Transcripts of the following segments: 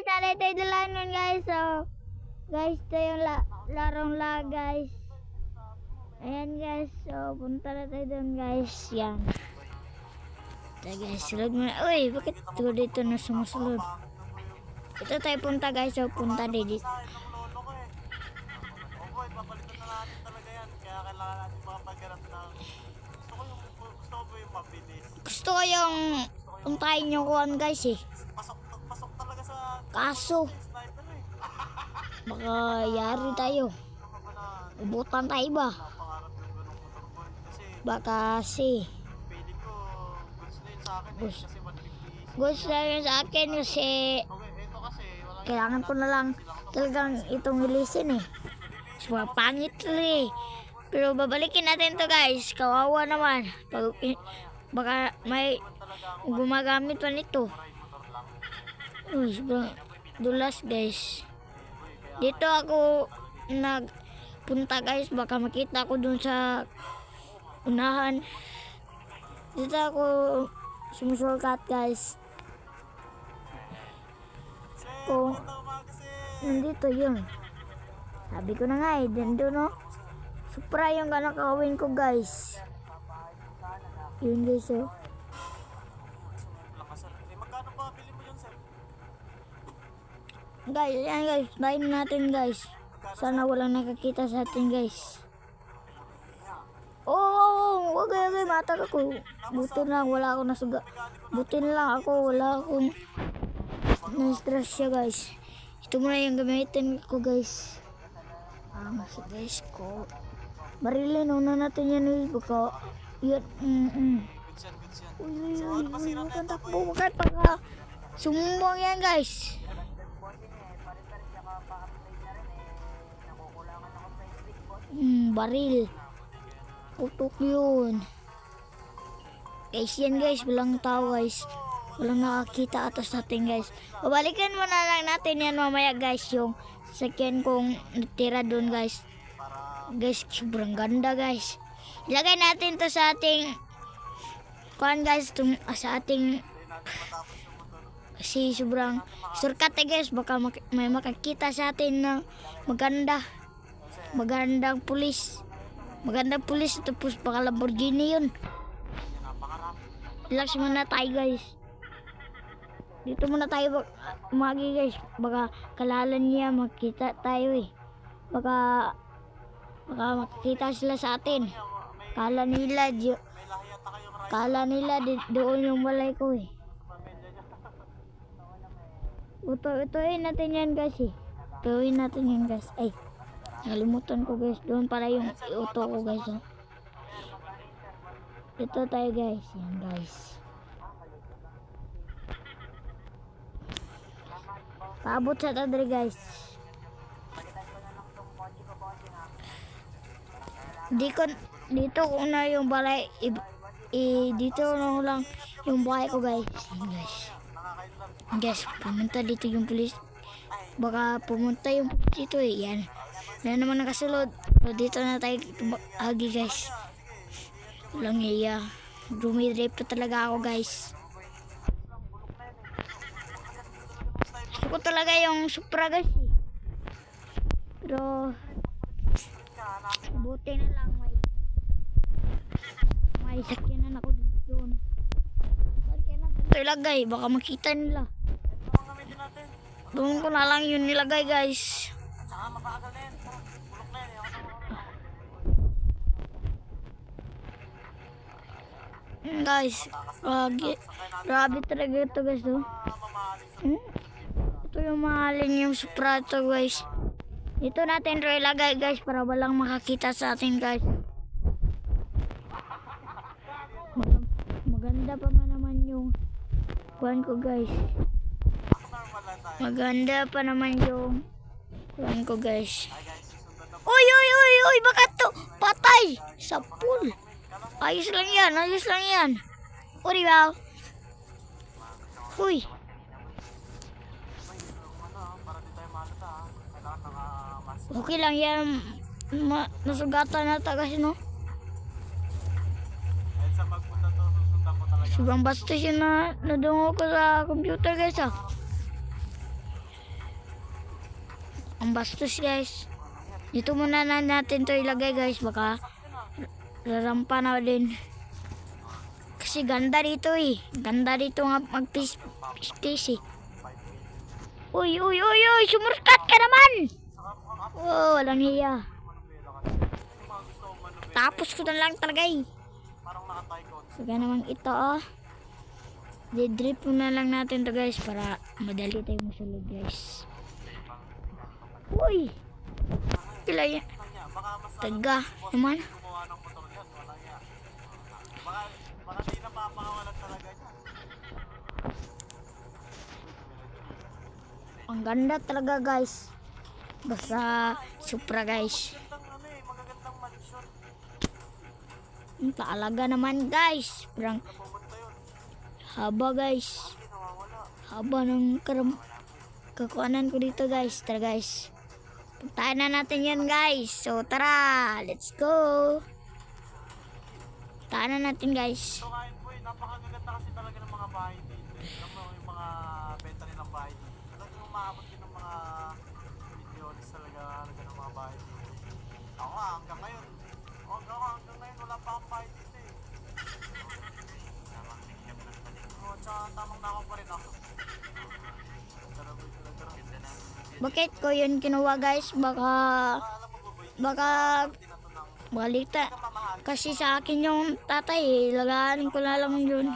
guys, alay tayo dalaan nun guys. So, guys, ito yung la larong la guys. Ayan guys, so punta na tayo doon guys. Yan. Ito guys, sulod mo na. Uy, bakit ito dito na sumusulod? Ito tayo punta guys, so punta dito. eh. Opo, papalitan na natin talaga yan. Kaya kailangan natin makapagharap ng... Gusto yung, gusto yung mabilis. Gusto ko yung puntahin yung kuhan guys eh. Kaso, baka yari tayo. Ubutan tayo ba? Baka si gusto. Gusto. Yun sa akin kasi kailangan ko na lang talagang itong ilisin eh. So, pangit eh. Pero babalikin natin to guys. Kawawa naman. Pag, baka may gumagamit pa nito. Uy, sobrang dulas guys. Dito ako nagpunta guys. Baka makita ko dun sa unahan. Dito ako sumusulkat guys. Kung nandito yun. Sabi ko na nga eh, dito no. Supra yung gana kakawin ko guys. Yun guys oh. lakasan. Eh, magkano pa bili mo yun, sir? Guys, yan guys, bayin natin guys. Sana walang nakakita sa atin guys. Oh, wag wag wag mata ko. Buti na lang, wala akong nasuga. Buti lang ako, wala akong na-stress siya guys. Ito muna yung gamitin ko guys. Ah, masig guys ko. Barilin, una natin yan guys. Baka, yun, mm, mm. Uy, uy, uy, uy, huwag kang takbo, huwag kang pagka sumumbong yan guys. Hmm, baril. Putok yun. Guys, yan guys, walang tao guys. Walang nakakita atas natin guys. Babalikan muna lang natin yan mamaya guys, yung second kong natira doon guys. Guys, sobrang ganda guys. Ilagay natin to sa ating kuan guys, tum, ah, sa ating kasi sobrang surkat eh guys, baka mak- may makakita sa atin na maganda. Magandang pulis. Magandang pulis tapos baka Lamborghini yun. Relax muna tayo guys. Dito muna tayo umagi guys. Baka kalalan niya makita tayo eh. Baka baka makikita sila sa atin. Kala nila kala nila di, doon yung balay ko eh. Uto, utuin natin yan guys eh. Utuin natin yan guys. Ay, nalimutan ko guys. Doon pala yung iuto ko guys. Oh. Ito tayo guys. Yan guys. Paabot sa tadre guys. Di ko, dito ko na yung balay. I, i- dito na lang yung bahay ko guys. Yan guys. Guys, pumunta dito yung pulis. Baka pumunta yung pulis dito eh. Yan. Wala naman nakasulod. So, dito na tayo agi guys. Walang iya. Dumidrive pa talaga ako guys. Gusto ko talaga yung Supra guys. Pero buti na lang may may sakyanan ako doon. Dito ilagay. Baka makita nila. Doon ko na lang yun nilagay guys. Tsaka mabagal na yan. Bulok na yan. Ako na Mm, guys, grabe, grabe talaga ito guys. Oh. Hmm? Ito yung mahalin yung Supra guys. Ito natin ito ilagay guys para walang makakita sa atin guys. Mag- maganda pa man naman yung kuhan ko guys. Maganda pa naman yung kuhan ko guys. Uy, uy, uy, uy, baka to patay sa pool. Ayos lang yan, ayos lang yan. Uri ba? Uy, okay lang yan. Ma nasugatan na ta no. Sobrang bastos yun na nadungo ko sa computer guys ah. Ang bastos guys. Dito muna na natin to ilagay guys. Baka rarampa na din. Kasi ganda dito eh. Ganda dito nga mag-space eh. Uy, uy, uy, uy! Sumurkat ka naman! Oh, walang hiya. Tapos ko na lang talaga eh. Kaya naman ito oh. Didrip muna lang natin to guys para madali tayo masulog guys. Uy! Kila yan. Taga naman. Gumawa ng motor yan. Wala yan. Baka, baka di na mapakawalan talaga yan. Ang ganda talaga guys. Basta supra guys. Ano eh, taalaga naman guys. Parang haba guys. Haba ng karam kakuanan ko dito guys. Tara guys. Puntahan na natin yan guys. So tara, let's go. Puntahan na natin guys. So kain po eh, napakagaganda kasi talaga ng mga bahay dito. Alam mo yung mga benta nilang bahay dito. Talagang umabot din ng mga milyones talaga talaga ng mga bahay dito. Ako nga, hanggang ngayon. O, hanggang, hanggang ngayon wala pa akong bahay dito eh. Oo, tsaka tamang nakaw pa rin ako. Sarap ito talaga. Bakit ko yun kinuha guys? Baka, baka balita. Kasi sa akin yung tatay eh. Laganin ko na lang yun.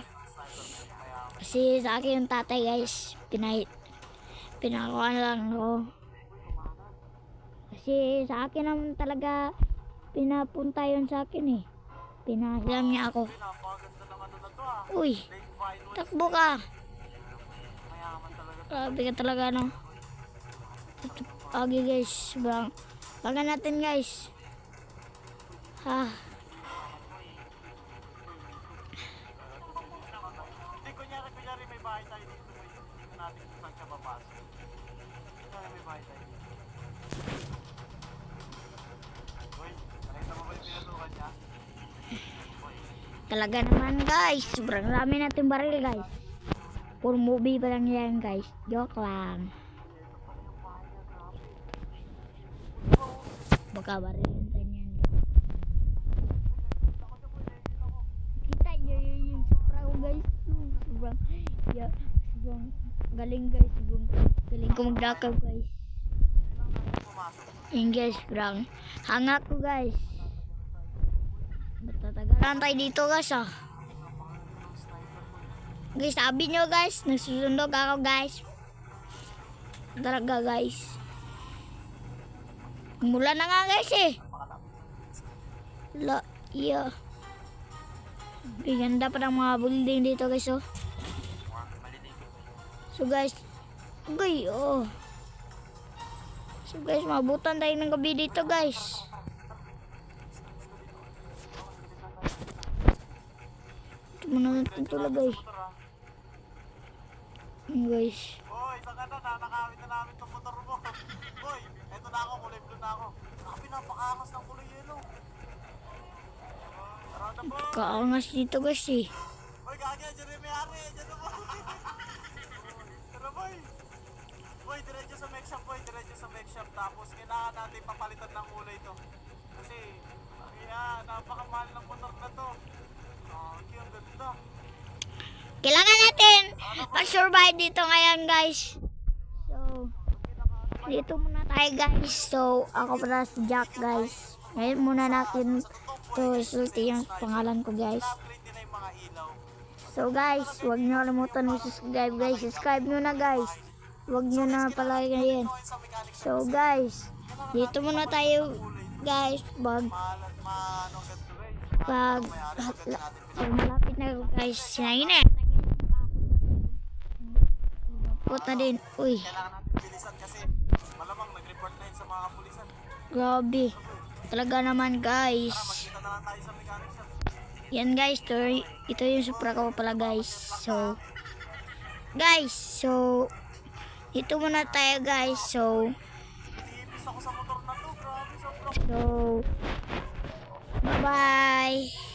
Kasi sa akin yung tatay guys. Pinahit. Pinakuha na lang ako. Kasi sa akin naman talaga pinapunta yun sa akin eh. Pinahiram niya ako. Uy, takbo ka. Grabe ka talaga no. Okay guys, sobrang Paga natin guys. Ha, Hindi, kunyari, kunyari may bahay tayo dito. Tingnan natin kung saan siya papasok. Kunyari may bahay tayo dito. Boy, nakita mo ba yung pinasukan niya? talaga naman guys. Sobrang dami natin baril guys. Puro movie pa lang yan guys. Joke lang. Baka barilin tayo yan. Kita nyo yun yung supra guys. Sobrang, yeah, sobrang galing guys. Sobrang galing ko magdakaw guys. Yun guys, sobrang hanga ko guys. Matatagalan tayo dito guys ah. Guys, sabi nyo guys, nagsusundog ako guys. Talaga guys. Mula na nga guys eh. La. Ang ganda pa ng mga building dito guys oh. So guys, guy oh. So guys, mabutan tayo ng gabi dito guys. Ito muna natin tulog guys. Guys. Boy, saan ka na? Nanakawit na namin itong motor mo. Boy, na ako, kulay blue na ako. Grabe, napakaangas ng kulay yellow. Tara na. Kaangas dito guys eh. Dyan rin may ari. Dyan na boy. Tara boy. Boy, diretso sa make shop boy. Diretso sa make shop. Tapos kailangan natin papalitan ng kulay to. Kasi, kaya napakamahal ng motor na to. Oh, ang ganda. Kailangan natin mag-survive dito ngayon guys. Dito muna tayo guys. So, ako pala si Jack guys. Ngayon muna natin to isulti yung pangalan ko guys. So guys, huwag nyo kalimutan mag-subscribe guys. Subscribe nyo na guys. Huwag nyo na pala ngayon. So guys, dito muna tayo guys. Pag, pag, malapit na guys. Sinayin na. Puta din. Uy, Kailangan natin bilisan kasi malamang nag-report na yun sa mga kapulisan. grabe. Talaga naman guys. Kita na lang tayo sa mechanic. Yan guys, to, ito yung supra ko pala guys. So, guys, so, ito muna tayo guys. So, so, bye-bye.